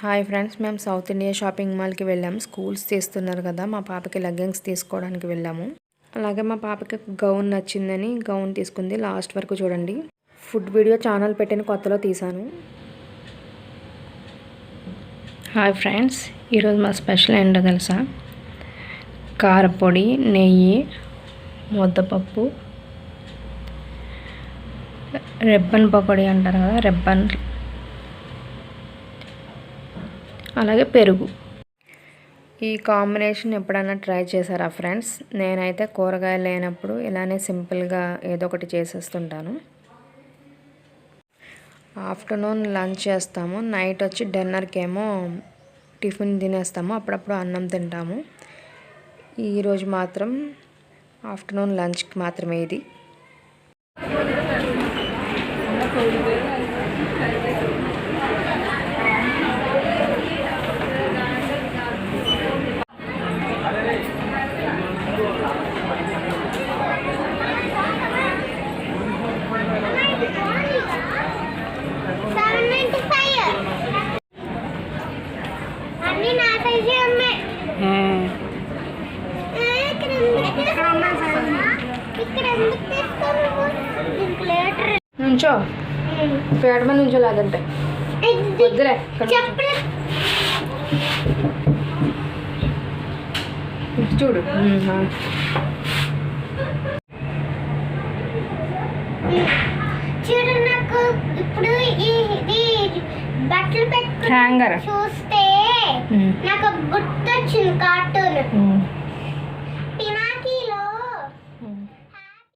Hi friends మేము south India shopping మాల్కి వెళ్ళాము స్కూల్స్ తీస్తున్నారు కదా మా పాపకి లెగ్గింగ్స్ తీసుకోవడానికి వెళ్ళాము. అలాగే మా పాపకి గౌన్ నచ్చిందని గౌన్ తీసుకుంది. లాస్ట్ వరకు చూడండి. ఫుడ్ వీడియో ఛానల్ పెట్టిన కొత్తలో తీసాను హాయ్ ఫ్రెండ్స్ ఈరోజు మా స్పెషల్ ఏంటో తెలుసా? కారపొడి నెయ్యి ముద్దపప్పు రెబ్బన్ పకోడీ అంటారు కదా రెబ్బన్ అలాగే పెరుగు. ఈ కాంబినేషన్ ఎప్పుడైనా ట్రై చేశారా ఫ్రెండ్స్? నేనైతే కూరగాయలు లేనప్పుడు ఇలానే సింపుల్గా ఏదో ఒకటి చేసేస్తుంటాను. ఆఫ్టర్నూన్ లంచ్ చేస్తాము. నైట్ వచ్చి డిన్నర్కి ఏమో టిఫిన్ తినేస్తాము. అప్పుడప్పుడు అన్నం తింటాము. ఈరోజు మాత్రం ఆఫ్టర్నూన్ లంచ్కి మాత్రమే ఇది. నుంచో. పేడ మీద నుంచో లేదంటే వద్దులే చూడు. చూడు నాకు ఇప్పుడు ఇది బట్టలు పెట్టుకుని చూస్తే నాకు గుర్తొచ్చింది కార్టూన్.